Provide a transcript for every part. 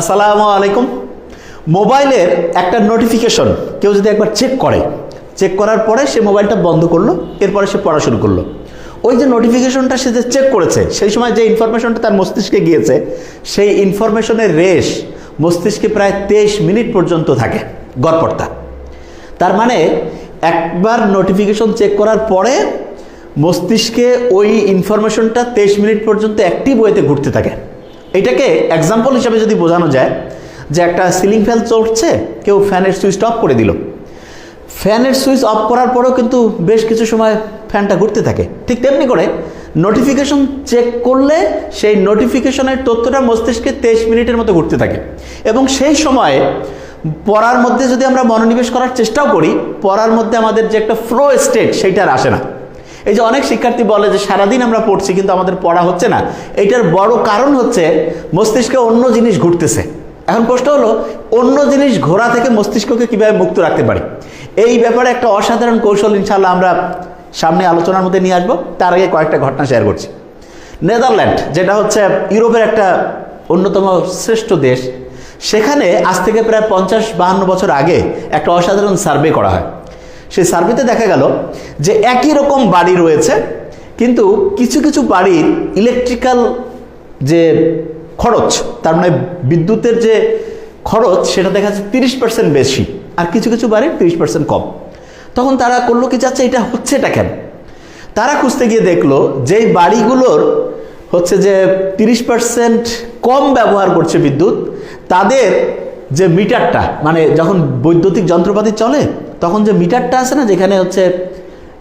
আসসালামু আলাইকুম। মোবাইলের একটা নোটিফিকেশন কেউ যদি একবার চেক করে চেক করার পরে সে মোবাইলটা বন্ধ করল, এরপরে সে পড়া শুরু করল। ওই যে নোটিফিকেশনটা সে যে চেক করেছে, সেই সময় যে ইনফরমেশনটা তার মস্তিষ্কে গিয়েছে, সেই ইনফরমেশনের রেশ মস্তিষ্কে প্রায় তেইশ মিনিট পর্যন্ত থাকে, গড়পড়তা। তার মানে একবার নোটিফিকেশন চেক করার পরে মস্তিষ্কে ওই ইনফরমেশনটা তেইশ মিনিট পর্যন্ত অ্যাক্টিভ ওয়েতে ঘুরতে থাকে। এটাকে এক্সাম্পল হিসাবে যদি বোঝানো যায়, যে একটা সিলিং ফ্যান চলছে কেউ ফ্যানের সুইচটা অফ করে দিল। ফ্যানের সুইচ অফ করার পরেও কিন্তু বেশ কিছু সময় ফ্যানটা ঘুরতে থাকে। ঠিক তেমনি করে নোটিফিকেশন চেক করলে সেই নোটিফিকেশনের তথ্যটা মস্তিষ্কে তেইশ মিনিটের মতো ঘুরতে থাকে। এবং সেই সময়ে পড়ার মধ্যে যদি আমরা মনোনিবেশ করার চেষ্টাও করি, পড়ার মধ্যে আমাদের যে একটা ফ্লো স্টেট সেইটা আর আসে না। এই যে অনেক শিক্ষার্থী বলে যে সারাদিন আমরা পড়ছি, কিন্তু আমাদের পড়া হচ্ছে না। এটার বড় কারণ হচ্ছে মস্তিষ্কে অন্য জিনিস ঘুরতেছে। এখন প্রশ্ন হলো, অন্য জিনিস ঘোরা থেকে মস্তিষ্ককে কীভাবে মুক্ত রাখতে পারি? এই ব্যাপারে একটা অসাধারণ কৌশল ইনশাল্লাহ আমরা সামনে আলোচনার মধ্যে নিয়ে আসব। তার আগে কয়েকটা ঘটনা শেয়ার করছি। নেদারল্যান্ড, যেটা হচ্ছে ইউরোপের একটা অন্যতম শ্রেষ্ঠ দেশ, সেখানে আজ থেকে প্রায় পঞ্চাশ বাহান্ন বছর আগে একটা অসাধারণ সার্ভে করা হয়। সেই সার্ভেতে দেখা গেল যে একই রকম বাড়ি রয়েছে, কিন্তু কিছু কিছু বাড়ির ইলেকট্রিক্যাল যে খরচ, তার মানে বিদ্যুতের যে খরচ, সেটা দেখা যাচ্ছে তিরিশ পার্সেন্ট বেশি আর কিছু কিছু বাড়ির তিরিশ পার্সেন্ট কম। তখন তারা করল কি যাচ্ছে এটা হচ্ছে এটা কেন? তারা খুঁজতে গিয়ে দেখল যেই বাড়িগুলোর হচ্ছে যে তিরিশ পার্সেন্ট কম ব্যবহার করছে বিদ্যুৎ, তাদের যে মিটারটা মানে যখন বৈদ্যুতিক যন্ত্রপাতি চলে তখন যে মিটারটা আছে না, যেখানে হচ্ছে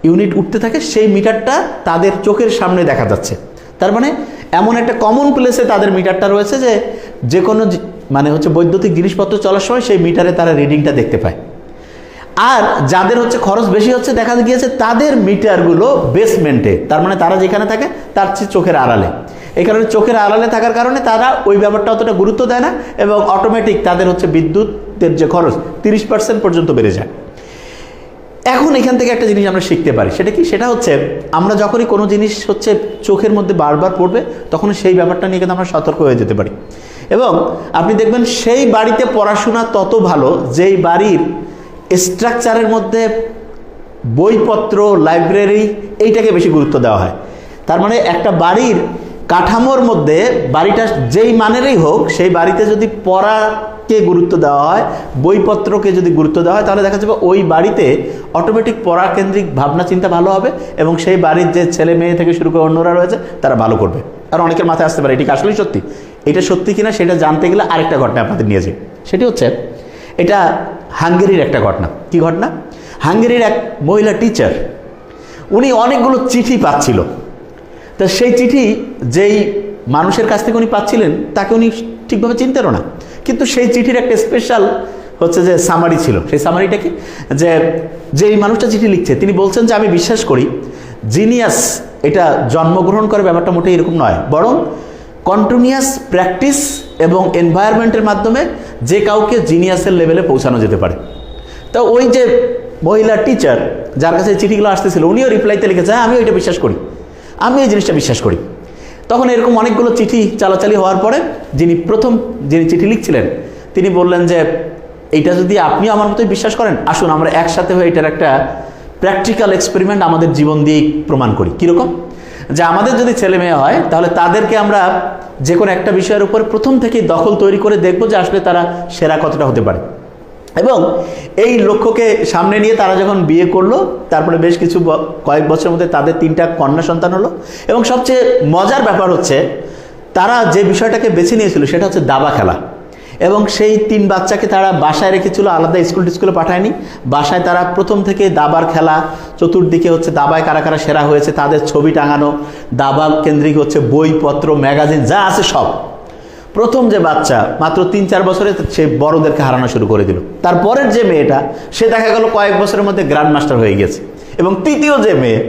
ইউনিট উঠতে থাকে, সেই মিটারটা তাদের চোখের সামনে দেখা যাচ্ছে। তার মানে এমন একটা কমন প্লেসে তাদের মিটারটা রয়েছে যে যে কোনো মানে হচ্ছে বৈদ্যুতিক জিনিসপত্র চলার সময় সেই মিটারে তারা রিডিংটা দেখতে পায়। আর যাদের হচ্ছে খরচ বেশি হচ্ছে, দেখা গিয়েছে তাদের মিটারগুলো বেসমেন্টে তার মানে তারা যেখানে থাকে, তার চেয়ে চোখের আড়ালে। এই কারণে চোখের আড়ালে থাকার কারণে তারা ওই ব্যাপারটা অতটা গুরুত্ব দেয় না এবং অটোমেটিক তাদের হচ্ছে বিদ্যুতের যে খরচ, তিরিশ পার্সেন্ট পর্যন্ত বেড়ে যায়। এখন এখান থেকে একটা জিনিস আমরা শিখতে পারি। সেটা কি? সেটা হচ্ছে আমরা যখনই কোনো জিনিস হচ্ছে চোখের মধ্যে বারবার পড়বে তখন সেই ব্যাপারটা নিয়ে কিন্তু আমরা সতর্ক হয়ে যেতে পারি। এবং আপনি দেখবেন সেই বাড়িতে পড়াশোনা তত ভালো যেই বাড়ির স্ট্রাকচারের মধ্যে বইপত্র লাইব্রেরি এইটাকে বেশি গুরুত্ব দেওয়া হয়। তার মানে একটা বাড়ির কাঠামোর মধ্যে বাড়িটা যেই মানেরই হোক, সেই বাড়িতে যদি পড়াকে গুরুত্ব দেওয়া হয়, বইপত্রকে যদি গুরুত্ব দেওয়া হয়, তাহলে দেখা যাবে ওই বাড়িতে অটোমেটিক পরাকেন্দ্রিক ভাবনা চিন্তা ভালো হবে এবং সেই বাড়ির যে ছেলে মেয়ে থেকে শুরু করে অন্যরা রয়েছে, তারা ভালো করবে। আর অনেকের মাথায় আসতে পারে, এটি কি আসলেই সত্যি? এটা সত্যি কিনা সেটা জানতে গেলে আরেকটা ঘটনা আপনাদের নিয়ে যাই। সেটি হচ্ছে, এটা হাঙ্গেরির একটা ঘটনা। কি ঘটনা? হাঙ্গেরির এক মহিলা টিচার উনি অনেকগুলো চিঠি পাচ্ছিল। তা সেই চিঠি যেই মানুষের কাছ থেকে উনি পাচ্ছিলেন, তাকে উনি ঠিকভাবে চিনতেনও না। কিন্তু সেই চিঠির একটা স্পেশাল হচ্ছে যে সামারি ছিল। সেই সামারিটা কি যে, যেই মানুষটা চিঠি লিখছে, তিনি বলছেন যে, আমি বিশ্বাস করি জিনিয়াস এটা জন্মগ্রহণ করে ব্যাপারটা মোটেই এরকম নয়। বরং কন্টিনিউয়াস প্র্যাকটিস এবং এনভায়রনমেন্টের মাধ্যমে যে কাউকে জিনিয়াসের লেভেলে পৌঁছানো যেতে পারে। তা ওই যে মহিলা টিচার যার কাছে চিঠিগুলো আসতেছিল, উনিও রিপ্লাইতে লিখেছে হ্যাঁ আমি ওইটা বিশ্বাস করি। আমি এই জিনিসটা বিশ্বাস করি। তখন এরকম অনেকগুলো চিঠি চালাচালি হওয়ার পরে যিনি প্রথম যিনি চিঠি লিখছিলেন, তিনি বললেন যে, এইটা যদি আপনি আমার মতোই বিশ্বাস করেন, আসুন আমরা একসাথে হয়ে এটার একটা প্র্যাকটিক্যাল এক্সপেরিমেন্ট আমাদের জীবন দিয়ে প্রমাণ করি। কীরকম? যে আমাদের যদি ছেলে মেয়ে হয়, তাহলে তাদেরকে আমরা যে কোনো একটা বিষয়ের উপর প্রথম থেকেই দখল তৈরি করে দেখব যে আসলে তারা সেরা কতটা হতে পারে। এবং এই লক্ষ্যকে সামনে নিয়ে তারা যখন বিয়ে করল, তারপরে বেশ কিছু কয়েক বছরের মধ্যে তাদের তিনটা কন্যা সন্তান হলো। এবং সবচেয়ে মজার ব্যাপার হচ্ছে, তারা যে বিষয়টাকে বেছে নিয়েছিল সেটা হচ্ছে দাবা খেলা। এবং সেই তিন বাচ্চাকে তারা বাসায় রেখেছিল, আলাদা স্কুল টিস্কুলে পাঠায়নি। বাসায় তারা প্রথম থেকে দাবার খেলা, চতুর্দিকে হচ্ছে দাবায় কারা কারা সেরা হয়েছে, তাদের ছবি টাঙানো, দাবা কেন্দ্রিক হচ্ছে বইপত্র, ম্যাগাজিন, যা আছে সব। প্রথম যে বাচ্চা, মাত্র তিন চার বছরে সে বড়দেরকে হারানো শুরু করে দিল। তারপরের যে মেয়েটা, সে দেখা গেল কয়েক বছরের মধ্যে গ্র্যান্ড মাস্টার হয়ে গেছে এবং তৃতীয় যে মেয়ে,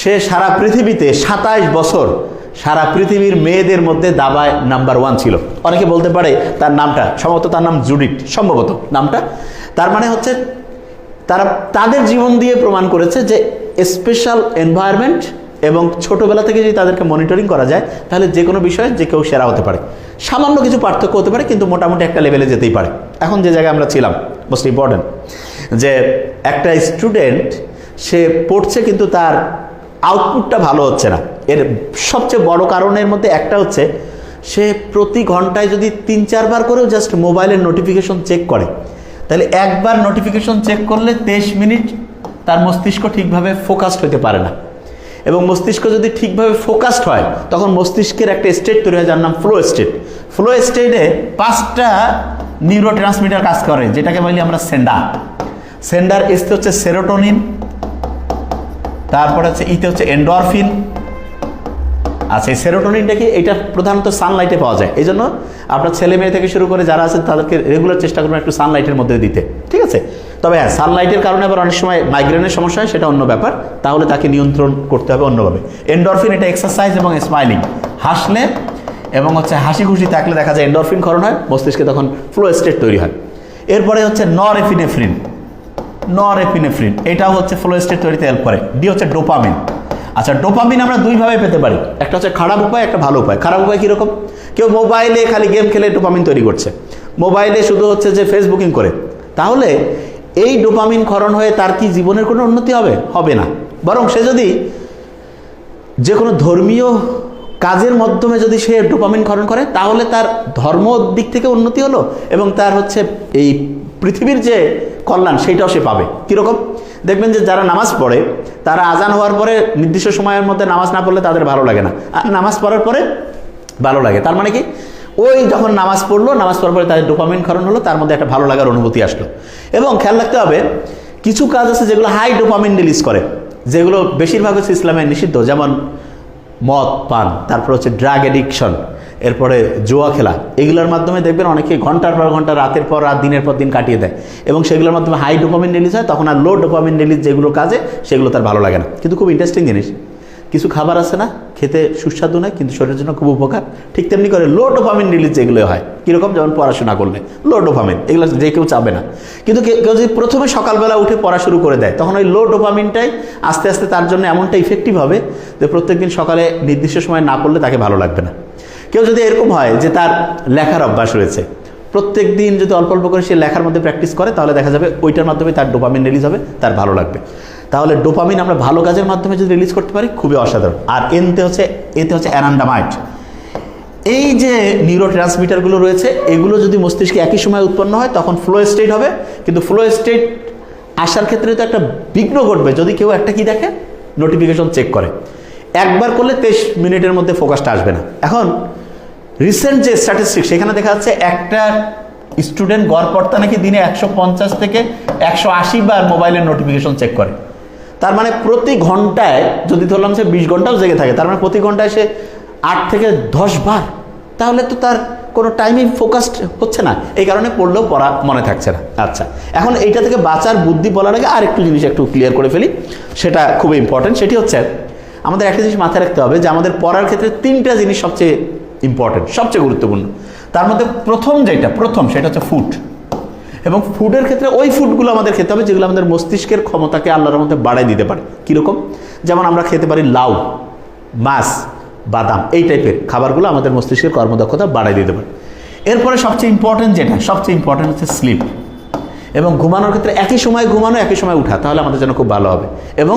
সে সারা পৃথিবীতে সাতাইশ বছর সারা পৃথিবীর মেয়েদের মধ্যে দাবায় নাম্বার ওয়ান ছিল। অনেকে বলতে পারে তার নামটা, সম্ভবত তার নাম জুডিট সম্ভবত নামটা। তার মানে হচ্ছে তারা, তাদের জীবন দিয়ে প্রমাণ করেছে যে স্পেশাল এনভায়রনমেন্ট এবং ছোটোবেলা থেকে যদি তাদেরকে মনিটরিং করা যায়, তাহলে যে কোনো বিষয়ে যে কেউ সেরা হতে পারে। সামান্য কিছু পার্থক্য হতে পারে, কিন্তু মোটামুটি একটা লেভেলে যেতেই পারে। এখন যে জায়গায় আমরা ছিলাম মোস্ট ইম্পর্টেন্ট যে একটা স্টুডেন্ট সে পড়ছে কিন্তু তার আউটপুটটা ভালো হচ্ছে না। এর সবচেয়ে বড় কারণের মধ্যে একটা হচ্ছে, সে প্রতি ঘন্টায় যদি তিন চারবার করেও জাস্ট মোবাইলের নোটিফিকেশন চেক করে, তাহলে একবার নোটিফিকেশন চেক করলে তেইশ মিনিট তার মস্তিষ্ক ঠিকভাবে ফোকাসড হতে পারে না। এবং মস্তিষ্ক যদি ঠিকভাবে ফোকাসড হয়, তখন মস্তিষ্কের একটা স্টেট তৈরি হয় যার নাম ফ্লো স্টেট ফ্লো স্টেটে পাঁচটা নিউরো ট্রান্সমিটার কাজ করে, যেটাকে বলি আমরা সেন্ডার সেন্ডার এসতে হচ্ছে সেরোটোনিন তারপরে হচ্ছে ইতে হচ্ছে এন্ডরফিন আচ্ছা এই সেরোটোনিনটা কি? এটা প্রধানত সানলাইটে পাওয়া যায়। এই জন্য আপনার ছেলে মেয়ে থেকে শুরু করে যারা আছে, তাদেরকে রেগুলার চেষ্টা করবেন একটু সানলাইটের মধ্যে দিতে। ঠিক আছে? তবে হ্যাঁ সানলাইটের কারণে আবার অনেক সময় মাইগ্রেনের সমস্যা হয়, সেটা অন্য ব্যাপার। তাহলে তাকে নিয়ন্ত্রণ করতে হবে অন্যভাবে। এন্ডরফিন এটা এক্সারসাইজ এবং স্মাইলিং হাসলে এবং হচ্ছে হাসি খুশি থাকলে দেখা যায় এন্ডরফিন ক্ষরণ হয়, মস্তিষ্কে তখন ফ্লো স্টেট তৈরি হয়। এরপরে হচ্ছে নর এফিনেফ্রিন নর এপিনেফ্রিন এটাও হচ্ছে ফ্লো স্টেট তৈরিতে হেল্প করে। ডি হচ্ছে ডোপামিন আচ্ছা ডোপামিন আমরা দুইভাবে পেতে পারি। একটা হচ্ছে খারাপ উপায়, একটা ভালো উপায়। খারাপ উপায় কীরকম? কেউ মোবাইলে খালি গেম খেলে ডোপামিন তৈরি করছে। মোবাইলে শুধু হচ্ছে যে ফেসবুকিং করে। তাহলে এই ডোপামিন ক্ষরণ হয়ে তার কি জীবনের কোনো উন্নতি হবে? হবে না। বরং সে যদি যে কোনো ধর্মীয় কাজের মাধ্যমে যদি সে ডোপামিন ক্ষরণ করে, তাহলে তার ধর্ম দিক থেকে উন্নতি হলো এবং তার হচ্ছে এই পৃথিবীর যে কল্যাণ, সেইটাও সে পাবে। কীরকম? দেখবেন যে যারা নামাজ পড়ে, তারা আজান হওয়ার পরে নির্দিষ্ট সময়ের মধ্যে নামাজ না পড়লে তাদের ভালো লাগে না। আর নামাজ পড়ার পরে ভালো লাগে। তার মানে কি? ওই যখন নামাজ পড়ল, নামাজ পড়ার পরে তাদের ডোপামিন ক্ষরণ হলো, তার মধ্যে একটা ভালো লাগার অনুভূতি আসলো। এবং খেয়াল রাখতে হবে, কিছু কাজ আছে যেগুলো হাই ডোপামিন রিলিজ করে, যেগুলো বেশিরভাগ হচ্ছে ইসলামে নিষিদ্ধ, যেমন মদ, পান, তারপর হচ্ছে ড্রাগ এডিকশন এরপরে জুয়া খেলা, এগুলোর মাধ্যমে দেখবেন অনেকে ঘণ্টার পর ঘণ্টা, রাতের পর রাত, দিনের পর দিন কাটিয়ে দেয়। এবং সেগুলোর মাধ্যমে হাই ডোপামিন রিলিজ হয়, তখন আর লো ডোপামিন রিলিজ যেগুলো কাজে, সেগুলো তার ভালো লাগে না। কিন্তু খুব ইন্টারেস্টিং জিনিস কিছু খাবার আছে না, খেতে সুস্বাদু নয়, কিন্তু শরীরের জন্য খুব উপকার। ঠিক তেমনি করে লো ডোপামিন রিলিজ এগুলো হয়। কীরকম? যেমন পড়াশোনা করলে। লো ডোপামিন এগুলো যে কেউ চাবে না। কিন্তু কেউ যদি প্রথমে সকালবেলা উঠে পড়া শুরু করে দেয়, তখন ওই লো ডোপামিনটাই আস্তে আস্তে তার জন্য এমনটা ইফেক্টিভ হবে যে প্রত্যেকদিন সকালে নির্দিষ্ট সময় না পড়লে তাকে ভালো লাগবে না। কেউ যদি এরকম হয় যে তার লেখার অভ্যাস রয়েছে প্রত্যেক দিন যদি অল্প অল্প করে সে লেখার মধ্যে প্র্যাকটিস করে, তাহলে দেখা যাবে ওইটার মাধ্যমে তার ডোপামিন রিলিজ হবে, তার ভালো লাগবে। তাহলে ডোপামিন আমরা ভালো কাজের মাধ্যমে যদি রিলিজ করতে পারি, খুবই অসাধারণ। আর এনতে হচ্ছে, এতে হচ্ছে অ্যানান্ডামাইট এই যে নিউরো ট্রান্সমিটারগুলো রয়েছে, এগুলো যদি মস্তিষ্কে একই সময় উৎপন্ন হয়, তখন ফ্লো স্টেট হবে। কিন্তু ফ্লো স্টেট আসার ক্ষেত্রে তো একটা বিঘ্ন ঘটবে। যদি কেউ একটা কি দেখে নোটিফিকেশন চেক করে। একবার করলে তেইশ মিনিটের মধ্যে ফোকাসটা আসবে না। এখন রিসেন্ট যে স্ট্যাটিস্টিক সেখানে দেখা যাচ্ছে একটা স্টুডেন্ট গড়পড়তা নাকি দিনে একশো পঞ্চাশ থেকে একশো আশি বার মোবাইলের নোটিফিকেশন চেক করে। তার মানে প্রতি ঘন্টায়, যদি ধরলাম সে বিশ ঘন্টাও জেগে থাকে, তার মানে প্রতি ঘন্টায় সে আট থেকে দশ বার, তাহলে তো তার কোনো টাইমই ফোকাসড হচ্ছে না। এই কারণে পড়লেও পড়া মনে থাকছে না। আচ্ছা এখন এইটা থেকে বাঁচার বুদ্ধি বলার আগে আর একটু জিনিস একটু ক্লিয়ার করে ফেলি। সেটা খুবই ইম্পর্টেন্ট সেটি হচ্ছে আমাদের একটা জিনিস মাথায় রাখতে হবে যে আমাদের পড়ার ক্ষেত্রে তিনটা জিনিস সবচেয়ে ইম্পর্টেন্ট সবচেয়ে গুরুত্বপূর্ণ। তার মধ্যে প্রথম যেটা, প্রথম, সেটা হচ্ছে ফুড এবং ফুডের ক্ষেত্রে ওই ফুডগুলো আমাদের খেতে হবে, যেগুলো আমাদের মস্তিষ্কের ক্ষমতাকে আল্লাহর মধ্যে বাড়ায় দিতে পারে। কীরকম? যেমন আমরা খেতে পারি লাউ, মাছ, বাদাম, এই টাইপের খাবারগুলো আমাদের মস্তিষ্কের কর্মদক্ষতা বাড়ায় দিতে পারে। এরপরে সবচেয়ে ইম্পর্টেন্ট যেটা, সবচেয়ে ইম্পর্টেন্ট হচ্ছে স্লিপ এবং ঘুমানোর ক্ষেত্রে একই সময় ঘুমানো, একই সময় উঠা, তাহলে আমাদের জন্য খুব ভালো হবে। এবং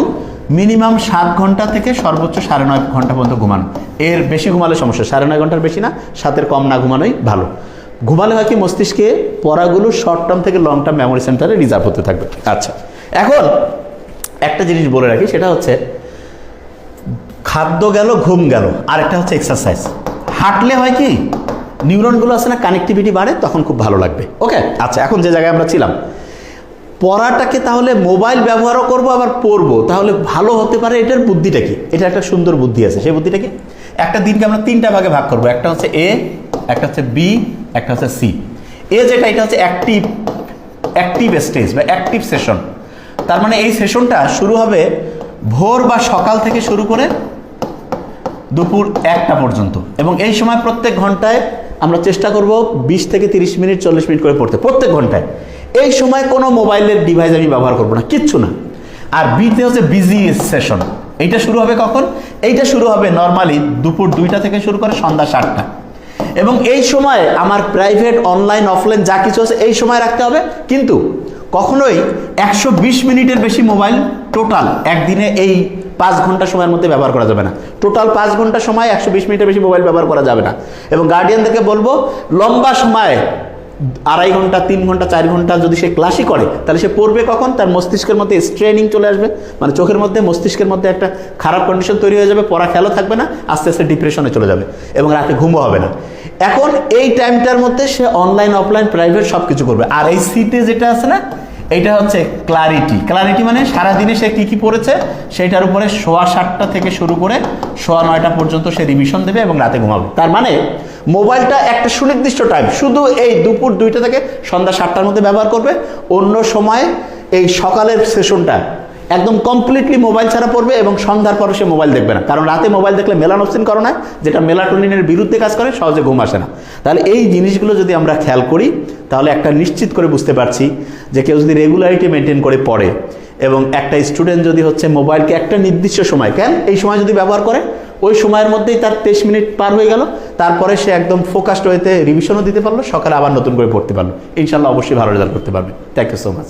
মিনিমাম সাত ঘণ্টা থেকে সর্বোচ্চ সাড়ে নয় ঘণ্টা পর্যন্ত ঘুমানো। এর বেশি ঘুমালে সমস্যা, সাড়ে নয় ঘণ্টার বেশি না, সাতের কম না ঘুমানোই ভালো। ঘুমালে হয় কি মস্তিষ্কে পড়াগুলো শর্ট টার্ম থেকে লং টার্ম মেমোরি সেন্টারে রিজার্ভ হতে থাকবে। আচ্ছা এখন একটা জিনিস বলে রাখি, সেটা হচ্ছে খাদ্য গেল, ঘুম গেল আর একটা হচ্ছে এক্সারসাইজ হাঁটলে হয় কি নিউরনগুলো আছে না কানেক্টিভিটি বাড়ে, তখন খুব ভালো লাগবে। ওকে আচ্ছা এখন যে জায়গায় আমরা ছিলাম, পড়াটাকে তাহলে মোবাইল ব্যবহারও করব, আবার পড়ব। তাহলে ভালো হতে পারে, এটার বুদ্ধিটা কি? এটা একটা সুন্দর বুদ্ধি আছে। সেই বুদ্ধিটা কি? একটা দিনকে আমরা তিনটা ভাগে ভাগ করব। একটা হচ্ছে এ একটা হচ্ছে বি একটা হচ্ছে সি এ যেটা, এটা হচ্ছে অ্যাক্টিভ অ্যাক্টিভ স্টেজ বা অ্যাক্টিভ সেশন তার মানে এই সেশনটা শুরু হবে ভোর বা সকাল থেকে শুরু করে দুপুর একটা পর্যন্ত। এবং এই সময় প্রত্যেক ঘন্টায় আমরা চেষ্টা করব বিশ থেকে তিরিশ মিনিট, চল্লিশ মিনিট করে পড়তে। প্রত্যেক ঘন্টায়। এই সময় কোনো মোবাইলের ডিভাইস আমি ব্যবহার করব না, কিচ্ছু না। আর বিতে হচ্ছে বিজি সেশন এইটা শুরু হবে কখন? এইটা শুরু হবে নর্মালি দুপুর দুইটা থেকে শুরু করে সন্ধ্যা সাতটা। এবং এই সময় আমার প্রাইভেট অনলাইন অফলাইন যা কিছু আছে, এই সময় রাখতে হবে। কিন্তু কখনোই একশো বিশ মিনিটের বেশি মোবাইল টোটাল একদিনে এই পাঁচ ঘণ্টা সময়ের মধ্যে ব্যবহার করা যাবে না। টোটাল পাঁচ ঘণ্টা সময় একশো বিশ মিনিটের বেশি মোবাইল ব্যবহার করা যাবে না। এবং গার্ডিয়ানদেরকে বলব, লম্বা সময় আড়াই ঘণ্টা, তিন ঘণ্টা, চার ঘণ্টা যদি সে ক্লাসই করে, তাহলে সে পড়বে কখন? তার মস্তিষ্কের মধ্যে স্ট্রেনিং চলে আসবে। মানে চোখের মধ্যে, মস্তিষ্কের মধ্যে একটা খারাপ কন্ডিশন তৈরি হয়ে যাবে, পড়া খেয়ালও থাকবে না, আস্তে আস্তে ডিপ্রেশনে চলে যাবে এবং রাতে ঘুমও হবে না। এখন এই টাইমটার মধ্যে সে অনলাইন অফলাইন প্রাইভেট সব কিছু করবে। আর এই সিটে যেটা আছে না এইটা হচ্ছে ক্লারিটি ক্লারিটি মানে সারাদিনে সে কী কী পড়েছে সেটার উপরে সোয়া সাতটা থেকে শুরু করে সোয়া নয়টা পর্যন্ত সে রিভিশন দেবে এবং রাতে ঘুমাবে। তার মানে মোবাইলটা একটা সুনির্দিষ্ট টাইম শুধু এই দুপুর দুইটা থেকে সন্ধ্যা সাতটার মধ্যে ব্যবহার করবে। অন্য সময় এই সকালের সেশনটা একদম কমপ্লিটলি মোবাইল ছাড়া পড়বে এবং সন্ধ্যার পরে সে মোবাইল দেখবে না। কারণ রাতে মোবাইল দেখলে মেলানোসিন করো না, যেটা মেলাটোনিনের বিরুদ্ধে কাজ করে, সহজে ঘুম আসে না। তাহলে এই জিনিসগুলো যদি আমরা খেয়াল করি, তাহলে একটা নিশ্চিত করে বুঝতে পারছি যে কেউ যদি রেগুলারিটি মেনটেন করে পড়ে, এবং একটা স্টুডেন্ট যদি হচ্ছে মোবাইলকে একটা নির্দিষ্ট সময়, কেন? এই সময় যদি ব্যবহার করে, ওই সময়ের মধ্যেই তার তেইশ মিনিট পার হয়ে গেল, তারপরে সে একদম ফোকাসড হয়েতে রিভিশনও দিতে পারল, সকালে আবার নতুন করে পড়তে পারল। ইনশাল্লাহ অবশ্যই ভালো রেজাল্ট করতে পারবে। Thank you so much